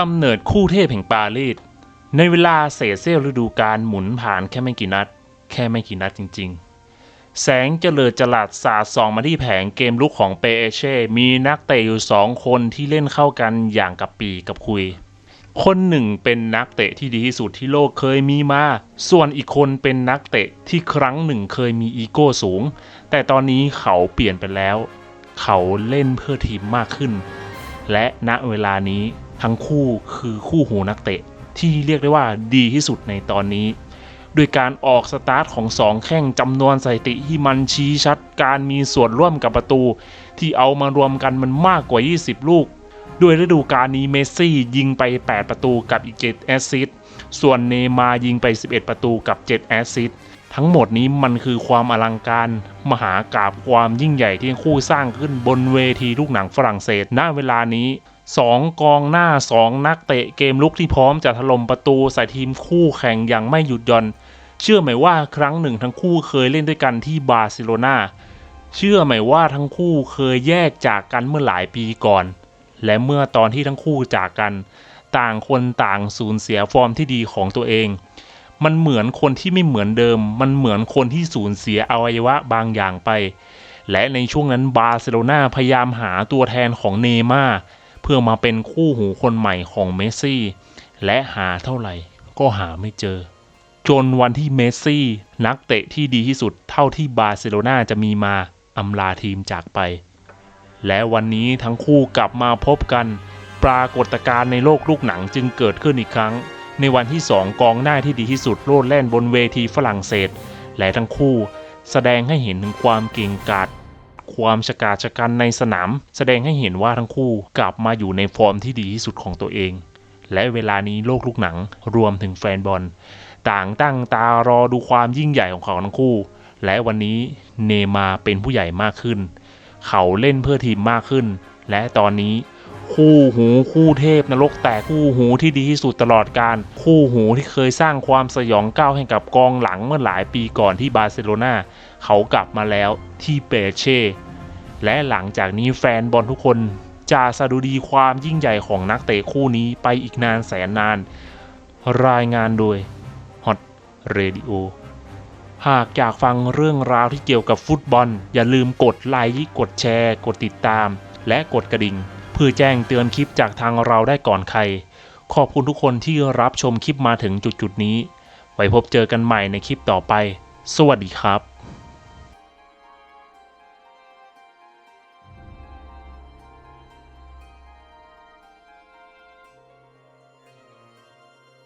กำเนิดคู่เทพแห่งปารีสในเวลาเศษเสี้ยวฤดูกาลหมุนผ่านแค่ไม่กี่นัด แค่ไม่กี่นัดจริง ๆ แสงเจริญจลัดสาดส่องมาที่แผงเกมลุกของเปเอเช่ มีนักเตะอยู่สองคนที่เล่นเข้ากันอย่างกับปีกับคุย คนหนึ่งเป็นนักเตะที่ดีที่สุดที่โลกเคยมีมา ส่วนอีกคนเป็นนักเตะที่ครั้งหนึ่งเคยมีอีโก้สูง แต่ตอนนี้เขาเปลี่ยนไปแล้ว เขาเล่นเพื่อทีมมากขึ้น และณเวลานี้ ทั้งคู่คือคู่หูนักเตะ ที่เรียกได้ว่าดีที่สุดในตอนนี้ด้วยการออกสตาร์ทของสองแข้งจำนวนสถิติที่มันชี้ชัดการมีส่วนร่วมกับประตู ที่เอามารวมกันมันมากกว่า 20 ลูก ด้วยฤดูกาลนี้เมสซี่ยิงไป 8 ประตูกับอีก 7 แอสซิสต์ส่วนเนมายิงไป 11 ประตูกับ 7 แอสซิสต์ทั้งหมดนี้มันคือความอลังการ มหากราบความยิ่งใหญ่ที่ทั้งคู่สร้างขึ้นบนเวทีลูกหนังฝรั่งเศสณเวลานี้ 2 กองหน้า 2 นักเตะเกมลุกที่พร้อมจะถล่มประตูใส่ทีมคู่แข่งอย่างไม่หยุดหย่อน เชื่อไหมว่าครั้งหนึ่งทั้งคู่เคยเล่นด้วยกันที่บาร์เซโลนาเชื่อไหมว่าทั้งคู่เคยแยกจากกันเมื่อหลายปีก่อน และเมื่อตอนที่ทั้งคู่จากกัน ต่างคนต่างสูญเสียฟอร์มที่ดีของตัวเอง มันเหมือนคนที่ไม่เหมือนเดิม มันเหมือนคนที่สูญเสียอวัยวะบางอย่างไป และในช่วงนั้นบาร์เซโลนาพยายามหาตัวแทนของเนย์มาร์ เพื่อมาเป็นคู่หูคนใหม่ของเมสซี่ และหาเท่าไหร่ก็หาไม่เจอ จนวันที่เมสซี่ นักเตะที่ดีที่สุดเท่าที่บาร์เซโลนาจะมีมาอำลาทีมจากไป และวันนี้ทั้งคู่กลับมาพบกัน ปรากฏการณ์ในโลกลูกหนังจึงเกิดขึ้นอีกครั้ง ในวันที่สองกองหน้าที่ดีที่สุดโลดแล่นบนเวทีฝรั่งเศส และทั้งคู่แสดงให้เห็นถึงความเก่งกาจ ความฉกาจชะกันในสนาม แสดงให้เห็นว่าทั้งคู่กลับมาอยู่ในฟอร์มที่ดีที่สุดของตัวเอง และเวลานี้โลกลูกหนังรวมถึงแฟนบอล ต่างตั้งตารอดูความยิ่งใหญ่ของเขาทั้งคู่ และวันนี้เนมาเป็นผู้ใหญ่มากขึ้น เขาเล่นเพื่อทีมมากขึ้น และตอนนี้คู่หูคู่เทพนรกแต่คู่หูที่ดีที่สุดตลอดการ คู่หูที่เคยสร้างความสยองก้าวให้กับกองหลังเมื่อหลายปีก่อนที่บาร์เซโลนาเขากลับมาแล้วที่เปเช่ และหลังจากนี้แฟนบอลทุกคนจะสะดุดีความยิ่งใหญ่ของนักเตะคู่นี้ไปอีกนานแสนนาน รายงานโดย Hot Radio หากอยากฟังเรื่องราวที่เกี่ยวกับฟุตบอล อย่าลืมกดไลค์กดแชร์ กดติดตาม และกดกระดิ่ง เพื่อแจ้งเตือนคลิปจากทางเราได้ก่อนใคร ขอบคุณทุกคนที่รับชมคลิปมาถึงจุดๆนี้ ไว้พบเจอกันใหม่ในคลิปต่อไป สวัสดีครับ